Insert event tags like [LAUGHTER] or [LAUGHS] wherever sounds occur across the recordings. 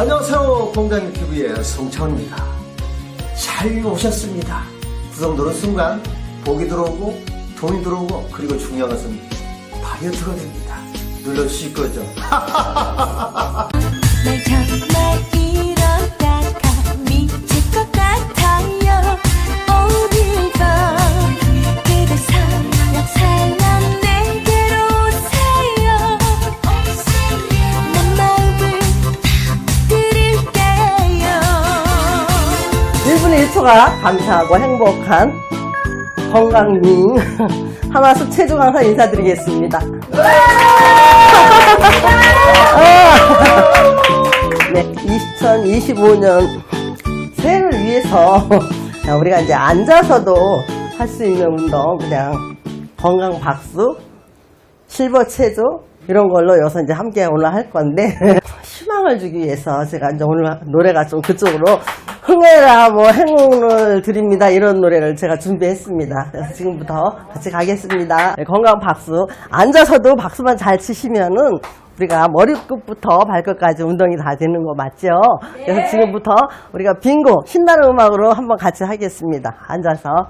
안녕하세요. 공단 TV의 송창입니다. 잘 오셨습니다. 구성 누른 순간 복이 들어오고 돈이 들어오고 그리고 중요한 것은 다이어트가 됩니다. 눌러주실 거죠? [LAUGHS] 1분의 1초가 감사하고 행복한 건강민 [LAUGHS] 하나수 체조 강사 인사드리겠습니다. [LAUGHS] 네, 2025년 새해를 위해서 [LAUGHS] 우리가 이제 앉아서도 할 수 있는 운동, 그냥 건강 박수, 실버 체조 이런 걸로 여기서 이제 함께 오늘 할 건데 희망을 주기 위해서 제가 이제 오늘 노래가 좀 그쪽으로 흥해라 뭐 행운을 드립니다 이런 노래를 제가 준비했습니다. 그래서 지금부터 같이 가겠습니다. 네, 건강 박수 앉아서도 박수만 잘 치시면은 우리가 머리끝부터 발끝까지 운동이 다 되는 거 맞죠? 그래서 지금부터 우리가 빙고 신나는 음악으로 한번 같이 하겠습니다. 앉아서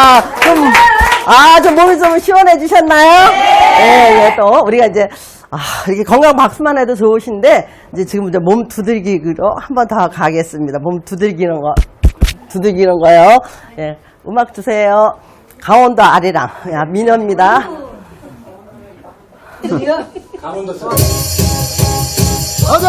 아, 좀, 아, 좀 몸이 좀 시원해지셨나요? 네. 예, 또, 우리가 이제, 아, 이렇게 건강 박수만 해도 좋으신데, 이제 지금 이제 몸 두들기기로 한번 더 가겠습니다. 몸 두들기는 거, 두들기는 거요. 예, 음악 주세요. 강원도 아리랑. 야, 민호입니다. 가자! 어서!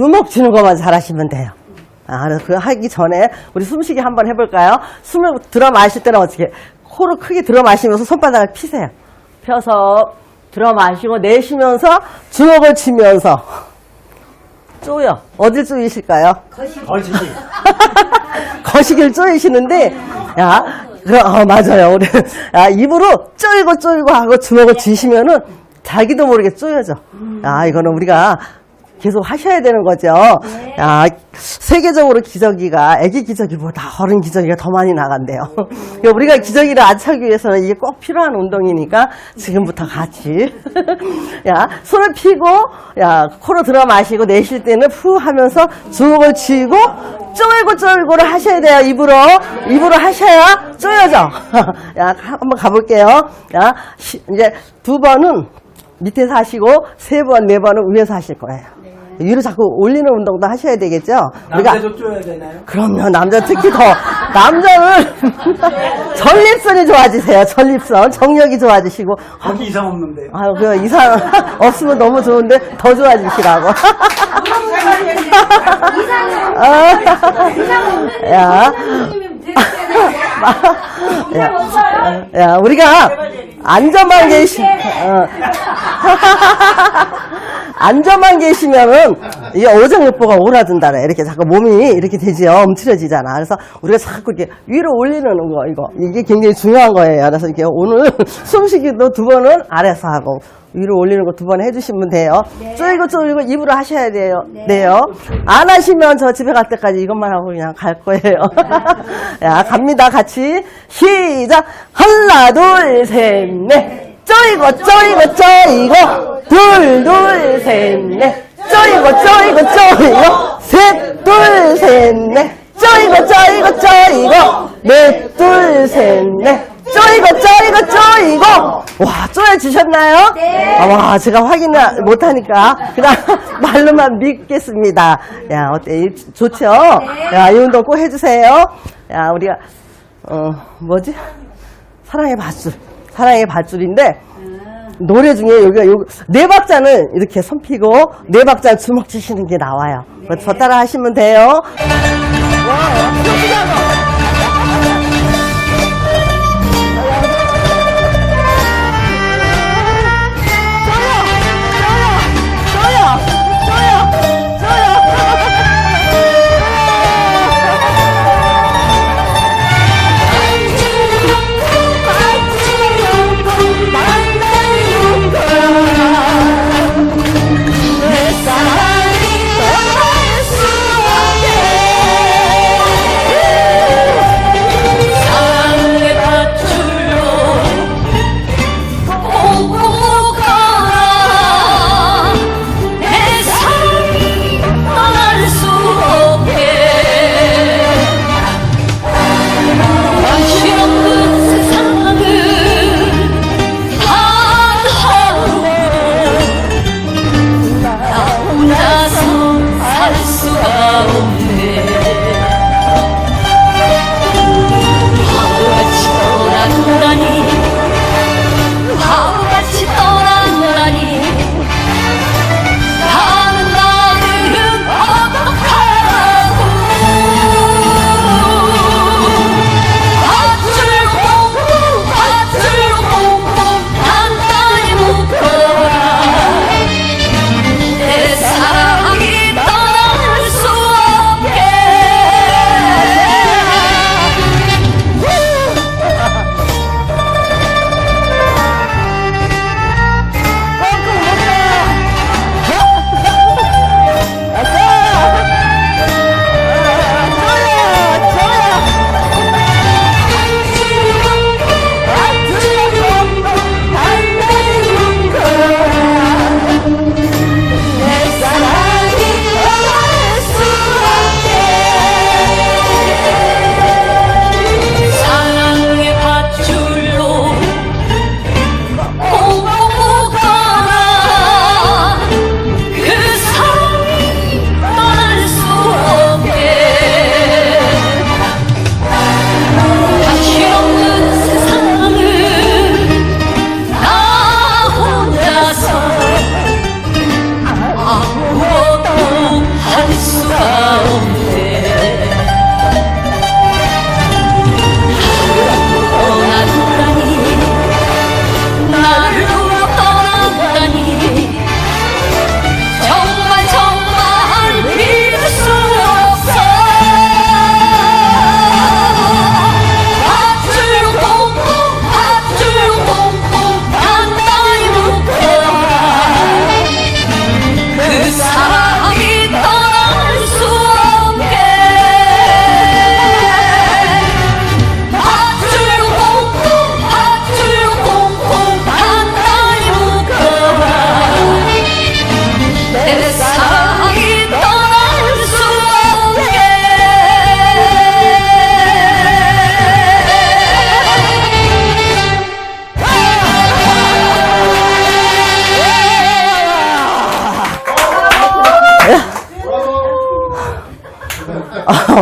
주먹 쥐는 것만 잘하시면 돼요. 아, 그래서 그 하기 전에 우리 숨쉬기 한번 해볼까요? 숨을 들어 마실 때는 어떻게? 코를 크게 들어 마시면서 손바닥을 피세요. 펴서 들어 마시고 내쉬면서 주먹을 쥐면서 쪼여. 어딜 쪼이실까요? 거시기를 [LAUGHS] 쪼이시는데, 야, 그, 어, 맞아요. 우리, 야, 입으로 쪼이고 쪼이고 하고 주먹을 쥐시면은 자기도 모르게 쪼여져. 야, 이거는 우리가 계속 하셔야 되는 거죠. 야, 세계적으로 기저귀가 애기 기저귀보다 어른 기저귀가 더 많이 나간대요. 그러니까 우리가 기저귀를 안 차기 위해서는 이게 꼭 필요한 운동이니까 지금부터 같이. [LAUGHS] 야, 손을 피고, 야, 코로 들어 마시고 내쉴 때는 푸 하면서 주먹을 쥐고 쪼이고 쪼이고를 하셔야 돼요. 입으로. 입으로 하셔야 쪼여져. [LAUGHS] 야, 한번 가볼게요. 야, 시- 이제 두 번은 밑에서 하시고 세 번, 네 번은 위에서 하실 거예요. 위로 자꾸 올리는 운동도 하셔야 되겠죠? 우리가 남자도 쪼야 되나요? 그럼요, 남자 특히 더 남자는 [LAUGHS] 전립선이 좋아지세요. 전립선 정력이 좋아지시고 거기 이상 없는데 요. 아유, 그 이상 [LAUGHS] 없으면 너무 좋은데 더 좋아지시라고. 아, 야, 야, 야, 우리가 앉아만 계시, 어. [LAUGHS] 앉아만 계시면은 이 오장육부가 오라든다래. 이렇게 자꾸 몸이 이렇게 되지요. 움츠려지잖아. 그래서 우리가 자꾸 이렇게 위로 올리는 거 이거 이게 굉장히 중요한 거예요. 그래서 이렇게 오늘 [LAUGHS] 숨쉬기도 두 번은 아래서 하고 위로 올리는 거 두 번 해주시면 돼요. 쪼이고 쪼이고 입으로 하셔야 돼요. 네요. 안 하시면 저 집에 갈 때까지 이것만 하고 그냥 갈 거예요. [LAUGHS] 야 갑니다. 같이 시작. 하나 둘셋 넷. 쪼이고 쪼이고 쪼이고 둘 둘 셋 넷. 쪼이고 쪼이고 쪼이고 셋 둘 셋 넷. 쪼이고 쪼이고 쪼이고 넷 둘 셋 넷. 쪼이고 쪼이고 쪼이고 와 쪼여지셨나요? 네. 와 제가 확인을 못하니까 그냥 [LAUGHS] 말로만 믿겠습니다. 야 어때 이- 좋죠? 야이 운동 꼭 해주세요. 야 우리가 어 뭐지? 사랑의 밧줄 사랑의 밧줄인데 노래 중에 여기가 요, 네 박자는 이렇게 손 피고 네 박자 주먹 치시는 게 나와요. 그래서 저 따라 하시면 돼요. 아,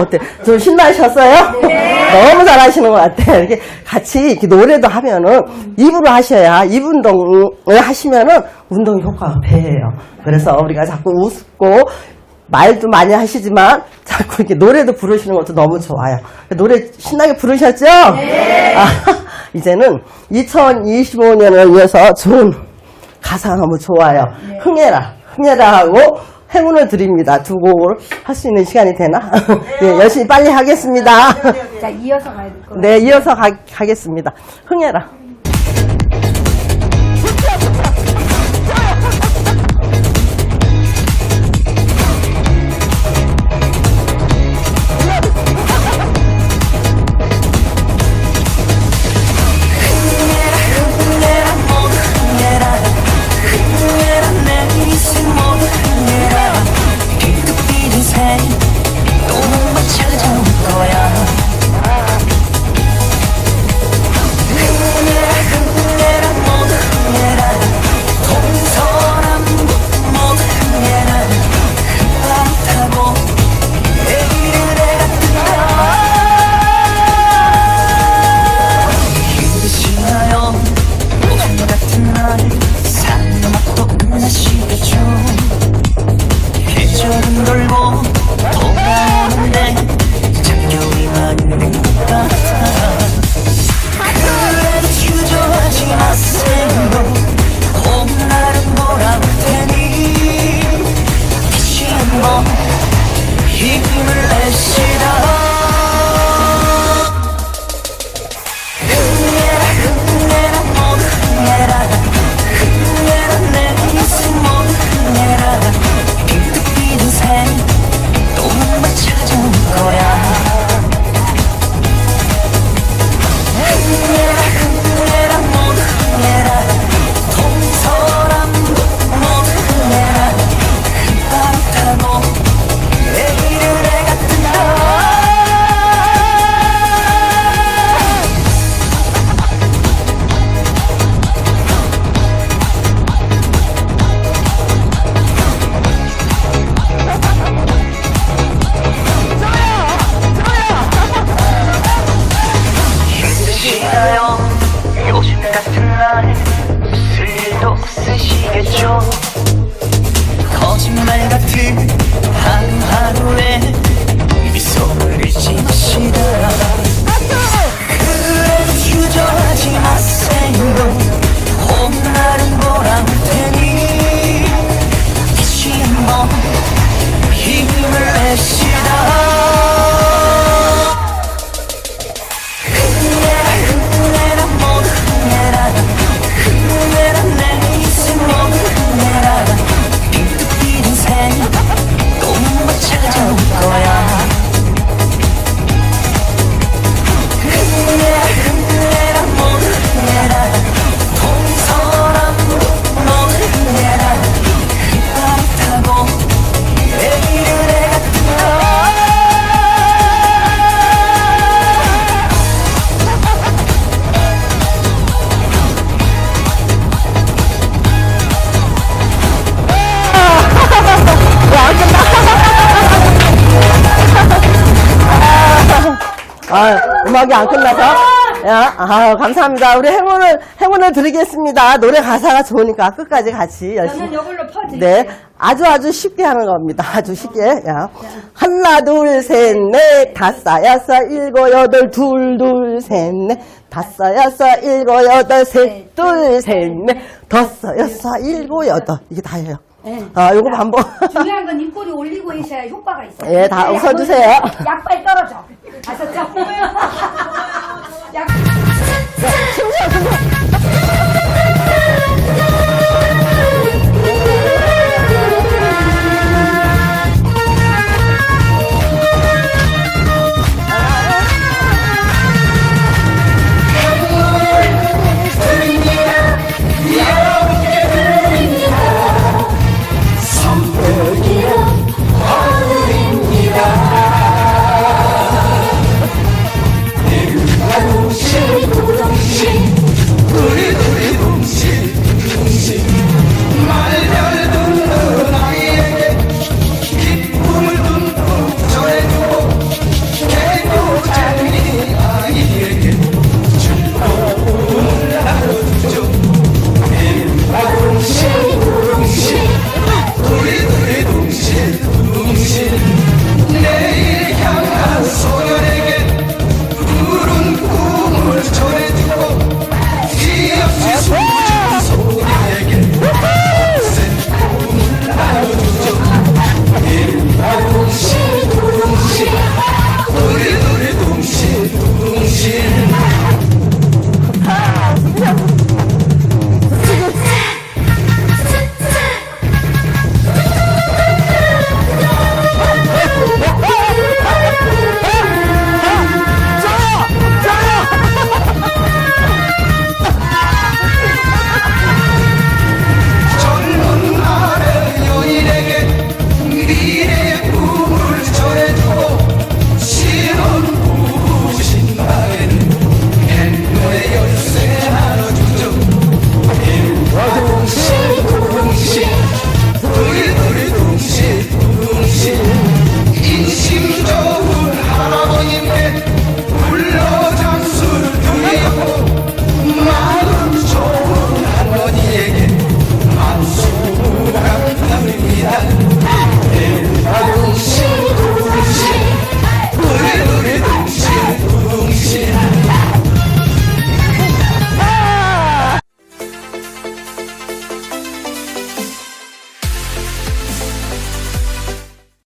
어때? 좀 신나셨어요? 너무 잘하시는 것 같아요. 이렇게 같이 이렇게 노래도 하면은 입으로 하셔야 입 운동을 하시면은 운동 효과가 배예요. 그래서 우리가 자꾸 웃고 말도 많이 하시지만 자꾸 이렇게 노래도 부르시는 것도 너무 좋아요. 노래 신나게 부르셨죠? 네. 아, [LAUGHS] 이제는 2025년을 위해서 좋은 가사가 너무 좋아요. 흥해라, 흥해라 하고 행운을 드립니다. 두 곡을 할 수 있는 시간이 되나? 네, [LAUGHS] 열심히 빨리 하겠습니다. 자, 이어서 가야 될 거. 네, 이어서 가, 가겠습니다. 흥해라. 아, 음악이 안 끝나서. 야, 아, 감사합니다. 우리 행운을, 행운을 드리겠습니다. 노래 가사가 좋으니까 끝까지 같이 열심히. 저는 이걸로 퍼드릴게요. 네. 아주 아주 쉽게 하는 겁니다. 아주 쉽게. 야. 하나, 둘, 셋, 넷, 다섯, 여섯, 일곱, 여덟, 둘, 둘, 셋, 넷, 다섯, 여섯, 일곱, 여덟, 셋, 둘, 셋, 넷, 다섯, 여섯, 일곱, 여덟. 이게 다예요. 네. 아, 요거 반복. 중요한 건 입꼬리 올리고 계셔야 효과가 있어요. 예, 다 웃어주세요. 올리면 약발 떨어져. 아셨죠? [LAUGHS] 약. 춤춰, 춤춰. 你不懂情。